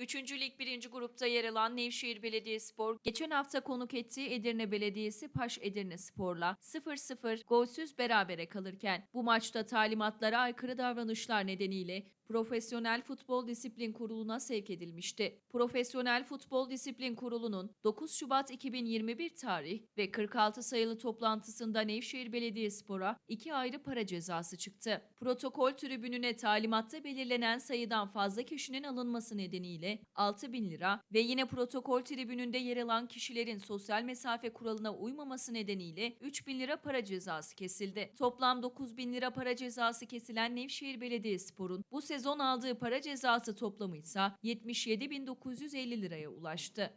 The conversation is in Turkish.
Üçüncü Lig 1. grupta yer alan Nevşehir Belediyespor, geçen hafta konuk ettiği Edirne Belediyesi Paş Edirne Spor'la 0-0 golsüz berabere kalırken bu maçta talimatlara aykırı davranışlar nedeniyle Profesyonel Futbol Disiplin Kurulu'na sevk edilmişti. Profesyonel Futbol Disiplin Kurulu'nun 9 Şubat 2021 tarih ve 46 sayılı toplantısında Nevşehir Belediyespor'a iki ayrı para cezası çıktı. Protokol tribününe talimatta belirlenen sayıdan fazla kişinin alınması nedeniyle 6 bin lira ve yine protokol tribününde yer alan kişilerin sosyal mesafe kuralına uymaması nedeniyle 3 bin lira para cezası kesildi. Toplam 9 bin lira para cezası kesilen Nevşehir Belediyespor'un bu sezon aldığı para cezası toplamı ise 77.950 liraya ulaştı.